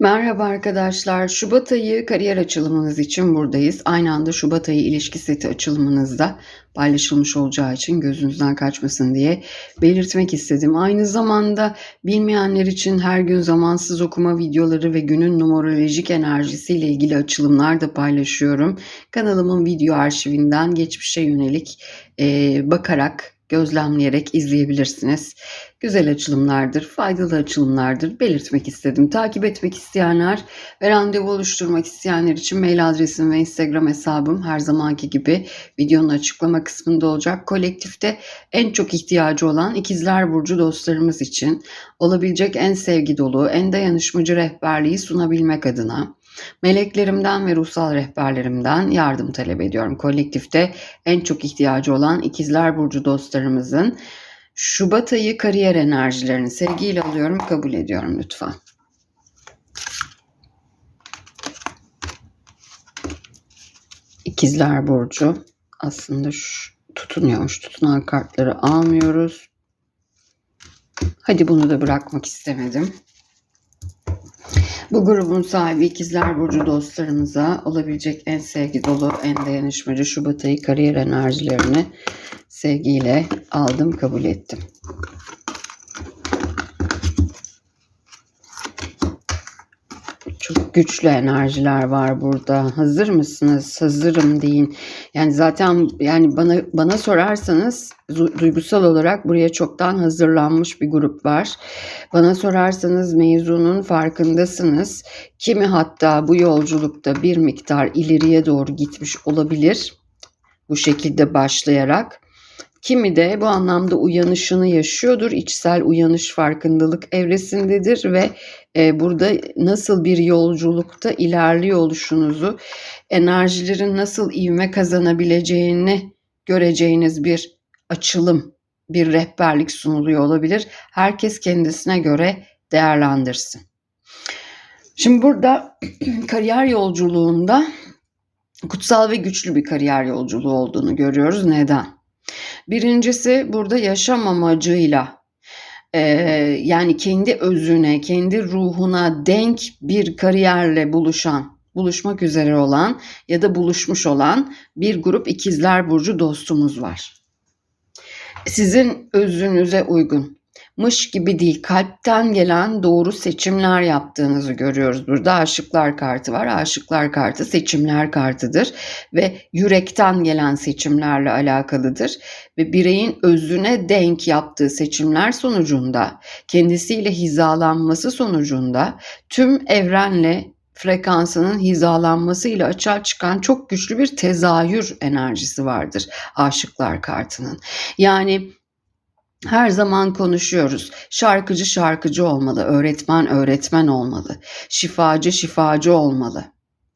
Merhaba arkadaşlar. Şubat ayı kariyer açılımınız için buradayız. Aynı anda Şubat ayı ilişki seti açılımınızda paylaşılmış olacağı için gözünüzden kaçmasın diye belirtmek istedim. Aynı zamanda bilmeyenler için her gün zamansız okuma videoları ve günün numerolojik enerjisiyle ilgili açılımlar da paylaşıyorum. Kanalımın video arşivinden geçmişe yönelik bakarak gözlemleyerek izleyebilirsiniz. Güzel açılımlardır, faydalı açılımlardır belirtmek istedim. Takip etmek isteyenler ve randevu oluşturmak isteyenler için mail adresim ve Instagram hesabım her zamanki gibi videonun açıklama kısmında olacak. Kolektifte en çok ihtiyacı olan ikizler burcu dostlarımız için olabilecek en sevgi dolu, en dayanışmacı rehberliği sunabilmek adına Meleklerimden ve ruhsal rehberlerimden yardım talep ediyorum. Kolektifte en çok ihtiyacı olan ikizler burcu dostlarımızın Şubat ayı kariyer enerjilerini sevgiyle alıyorum, kabul ediyorum lütfen. İkizler burcu aslında şu, tutunuyormuş. Tutunan kartları almıyoruz. Hadi bunu da bırakmak istemedim. Bu grubun sahibi ikizler burcu dostlarımıza olabilecek en sevgi dolu, en dayanışmacı Şubat ayı kariyer enerjilerini sevgiyle aldım, kabul ettim. Güçlü enerjiler var burada. Hazır mısınız? Hazırım deyin. Yani zaten yani bana bana sorarsanız duygusal olarak buraya çoktan hazırlanmış bir grup var. Bana sorarsanız mevzunun farkındasınız. Kimi hatta bu yolculukta bir miktar ileriye doğru gitmiş olabilir. Bu şekilde başlayarak. Kimi de bu anlamda uyanışını yaşıyordur. İçsel uyanış farkındalık evresindedir ve e, burada nasıl bir yolculukta ilerliyor oluşunuzu, enerjilerin nasıl ivme kazanabileceğini göreceğiniz bir açılım, bir rehberlik sunuluyor olabilir. Herkes kendisine göre değerlendirsin. Şimdi burada kariyer yolculuğunda kutsal ve güçlü bir kariyer yolculuğu olduğunu görüyoruz. Neden? Birincisi burada yaşam amacıyla e, yani kendi özüne, kendi ruhuna denk bir kariyerle buluşan, buluşmak üzere olan ya da buluşmuş olan bir grup ikizler burcu dostumuz var. Sizin özünüze uygun, mış gibi değil kalpten gelen doğru seçimler yaptığınızı görüyoruz. Burada aşıklar kartı var. Aşıklar kartı seçimler kartıdır ve yürekten gelen seçimlerle alakalıdır ve bireyin özüne denk yaptığı seçimler sonucunda kendisiyle hizalanması sonucunda tüm evrenle frekansının hizalanmasıyla açığa çıkan çok güçlü bir tezahür enerjisi vardır aşıklar kartının. Yani her zaman konuşuyoruz. Şarkıcı şarkıcı olmalı, öğretmen öğretmen olmalı, şifacı şifacı olmalı.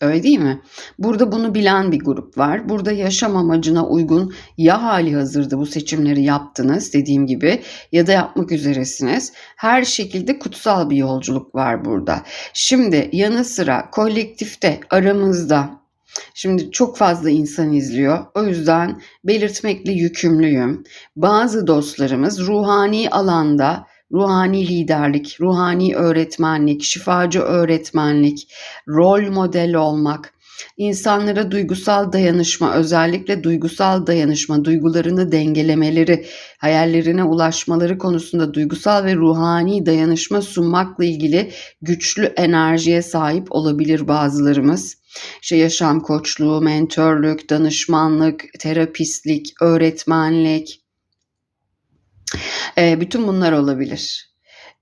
Öyle değil mi? Burada bunu bilen bir grup var. Burada yaşam amacına uygun ya hali hazırda bu seçimleri yaptınız dediğim gibi ya da yapmak üzeresiniz. Her şekilde kutsal bir yolculuk var burada. Şimdi yanı sıra kolektifte aramızda Şimdi çok fazla insan izliyor. O yüzden belirtmekle yükümlüyüm. Bazı dostlarımız ruhani alanda ruhani liderlik, ruhani öğretmenlik, şifacı öğretmenlik, rol model olmak, insanlara duygusal dayanışma, özellikle duygusal dayanışma, duygularını dengelemeleri, hayallerine ulaşmaları konusunda duygusal ve ruhani dayanışma sunmakla ilgili güçlü enerjiye sahip olabilir bazılarımız. İşte yaşam koçluğu, mentörlük, danışmanlık, terapistlik, öğretmenlik, e, bütün bunlar olabilir.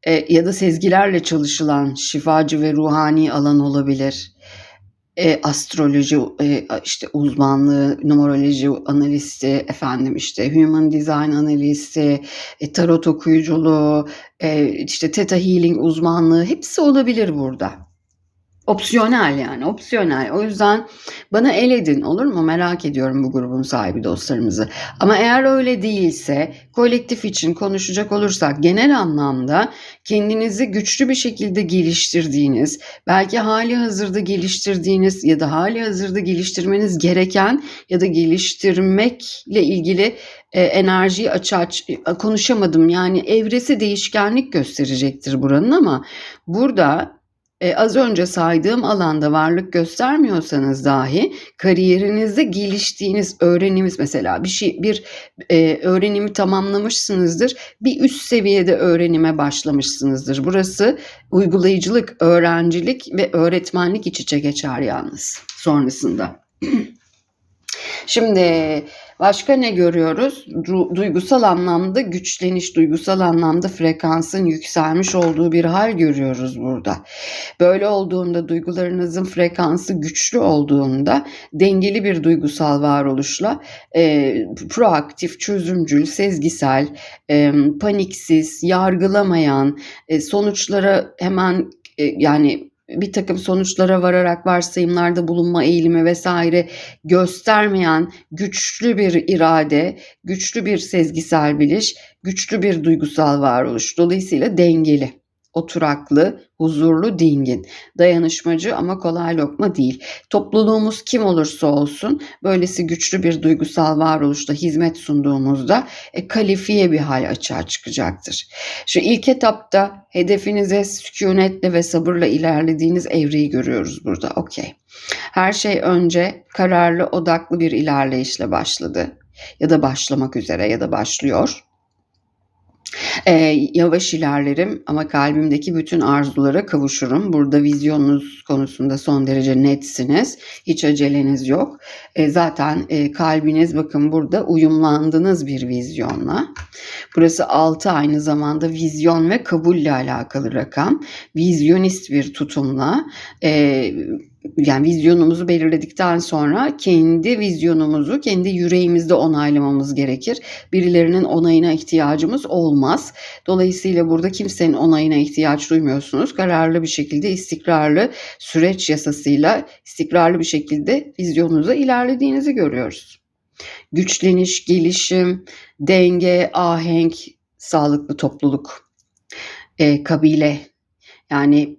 E, ya da sezgilerle çalışılan şifacı ve ruhani alan olabilir. E, astroloji e, işte uzmanlığı, numeroloji analisti, efendim işte human design analisti, e, tarot okuyuculuğu, e, işte theta healing uzmanlığı hepsi olabilir burada. Opsiyonel yani opsiyonel. O yüzden bana el edin olur mu? Merak ediyorum bu grubun sahibi dostlarımızı. Ama eğer öyle değilse kolektif için konuşacak olursak genel anlamda kendinizi güçlü bir şekilde geliştirdiğiniz, belki hali hazırda geliştirdiğiniz ya da hali hazırda geliştirmeniz gereken ya da geliştirmekle ilgili e, enerjiyi aç aç konuşamadım. Yani evresi değişkenlik gösterecektir buranın ama burada e, az önce saydığım alanda varlık göstermiyorsanız dahi kariyerinizde geliştiğiniz öğrenimiz mesela bir şey bir e, öğrenimi tamamlamışsınızdır. Bir üst seviyede öğrenime başlamışsınızdır. Burası uygulayıcılık, öğrencilik ve öğretmenlik iç içe geçer yalnız sonrasında. Şimdi başka ne görüyoruz? Du- duygusal anlamda güçleniş, duygusal anlamda frekansın yükselmiş olduğu bir hal görüyoruz burada. Böyle olduğunda duygularınızın frekansı güçlü olduğunda dengeli bir duygusal varoluşla e, proaktif, çözümcül, sezgisel, e, paniksiz, yargılamayan, e, sonuçlara hemen e, yani bir takım sonuçlara vararak varsayımlarda bulunma eğilimi vesaire göstermeyen güçlü bir irade, güçlü bir sezgisel biliş, güçlü bir duygusal varoluş. Dolayısıyla dengeli, oturaklı, huzurlu, dingin, dayanışmacı ama kolay lokma değil. Topluluğumuz kim olursa olsun böylesi güçlü bir duygusal varoluşta hizmet sunduğumuzda e, kalifiye bir hal açığa çıkacaktır. Şu ilk etapta hedefinize sükunetle ve sabırla ilerlediğiniz evreyi görüyoruz burada. Okey. Her şey önce kararlı, odaklı bir ilerleyişle başladı. Ya da başlamak üzere ya da başlıyor. Ee, yavaş ilerlerim ama kalbimdeki bütün arzulara kavuşurum. Burada vizyonunuz konusunda son derece netsiniz. Hiç aceleniz yok. Ee, zaten e, kalbiniz bakın burada uyumlandınız bir vizyonla. Burası 6 aynı zamanda vizyon ve kabulle alakalı rakam. Vizyonist bir tutumla e, yani vizyonumuzu belirledikten sonra kendi vizyonumuzu kendi yüreğimizde onaylamamız gerekir. Birilerinin onayına ihtiyacımız olmaz. Dolayısıyla burada kimsenin onayına ihtiyaç duymuyorsunuz. Kararlı bir şekilde istikrarlı süreç yasasıyla istikrarlı bir şekilde vizyonunuza ilerlediğinizi görüyoruz. Güçleniş, gelişim, denge, ahenk, sağlıklı topluluk, e, kabile yani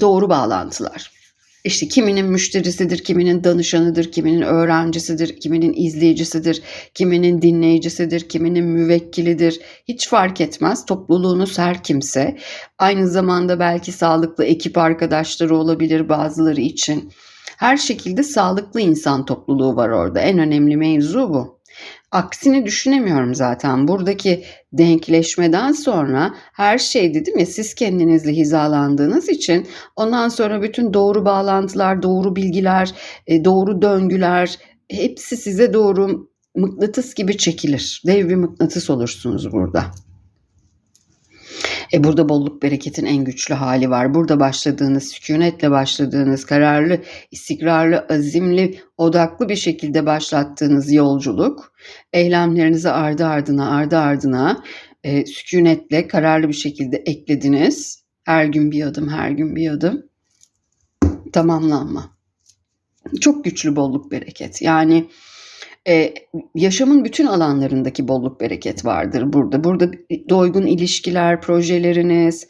doğru bağlantılar. İşte kiminin müşterisidir, kiminin danışanıdır, kiminin öğrencisidir, kiminin izleyicisidir, kiminin dinleyicisidir, kiminin müvekkilidir. Hiç fark etmez. Topluluğunuz her kimse. Aynı zamanda belki sağlıklı ekip arkadaşları olabilir bazıları için. Her şekilde sağlıklı insan topluluğu var orada. En önemli mevzu bu. Aksini düşünemiyorum zaten. Buradaki denkleşmeden sonra her şey dedim ya siz kendinizle hizalandığınız için ondan sonra bütün doğru bağlantılar, doğru bilgiler, e, doğru döngüler hepsi size doğru mıknatıs gibi çekilir. Dev bir mıknatıs olursunuz burada. E burada bolluk bereketin en güçlü hali var. Burada başladığınız, sükunetle başladığınız, kararlı, istikrarlı, azimli, odaklı bir şekilde başlattığınız yolculuk, eylemlerinizi ardı ardına, ardı ardına e, sükunetle, kararlı bir şekilde eklediniz. Her gün bir adım, her gün bir adım. Tamamlanma. Çok güçlü bolluk bereket. Yani e, yaşamın bütün alanlarındaki bolluk bereket vardır burada. Burada doygun ilişkiler, projeleriniz,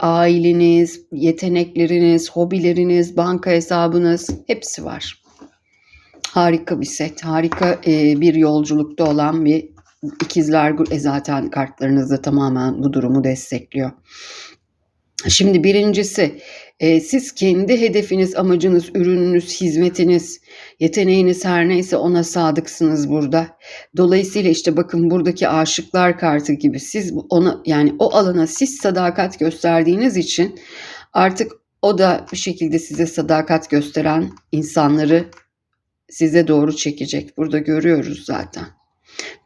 aileniz, yetenekleriniz, hobileriniz, banka hesabınız hepsi var. Harika bir set, harika e, bir yolculukta olan bir ikizler e, zaten kartlarınızda tamamen bu durumu destekliyor. Şimdi birincisi e, siz kendi hedefiniz, amacınız, ürününüz, hizmetiniz, yeteneğiniz her neyse ona sadıksınız burada. Dolayısıyla işte bakın buradaki aşıklar kartı gibi siz ona yani o alana siz sadakat gösterdiğiniz için artık o da bir şekilde size sadakat gösteren insanları size doğru çekecek. Burada görüyoruz zaten.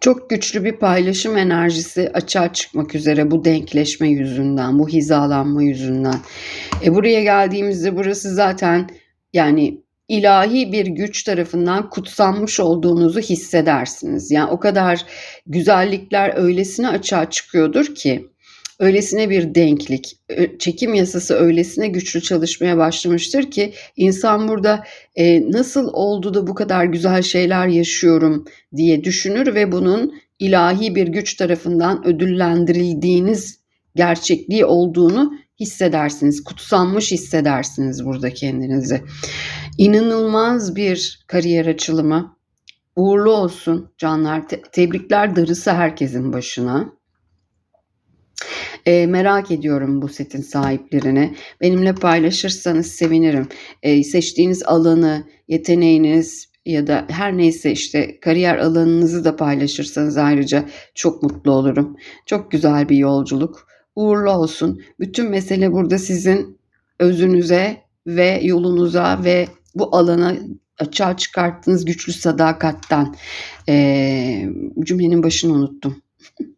Çok güçlü bir paylaşım enerjisi açığa çıkmak üzere bu denkleşme yüzünden, bu hizalanma yüzünden. E buraya geldiğimizde burası zaten yani ilahi bir güç tarafından kutsanmış olduğunuzu hissedersiniz. Yani o kadar güzellikler öylesine açığa çıkıyordur ki öylesine bir denklik, çekim yasası öylesine güçlü çalışmaya başlamıştır ki insan burada e, nasıl oldu da bu kadar güzel şeyler yaşıyorum diye düşünür ve bunun ilahi bir güç tarafından ödüllendirildiğiniz gerçekliği olduğunu hissedersiniz. Kutsanmış hissedersiniz burada kendinizi. İnanılmaz bir kariyer açılımı. Uğurlu olsun canlar. Te- tebrikler darısı herkesin başına. Eee, merak ediyorum bu setin sahiplerini. Benimle paylaşırsanız sevinirim. Eee, seçtiğiniz alanı, yeteneğiniz ya da her neyse işte kariyer alanınızı da paylaşırsanız ayrıca çok mutlu olurum. Çok güzel bir yolculuk. Uğurlu olsun. Bütün mesele burada sizin özünüze ve yolunuza ve bu alana açığa çıkarttığınız güçlü sadakatten. Eee, cümlenin başını unuttum.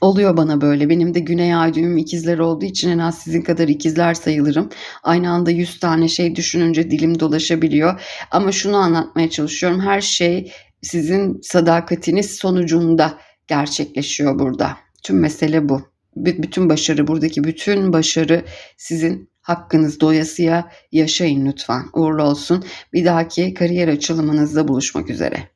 Oluyor bana böyle. Benim de güney ay düğümüm ikizler olduğu için en az sizin kadar ikizler sayılırım. Aynı anda 100 tane şey düşününce dilim dolaşabiliyor. Ama şunu anlatmaya çalışıyorum. Her şey sizin sadakatiniz sonucunda gerçekleşiyor burada. Tüm mesele bu. Bütün başarı, buradaki bütün başarı sizin hakkınız doyasıya yaşayın lütfen. Uğurlu olsun. Bir dahaki kariyer açılımınızda buluşmak üzere.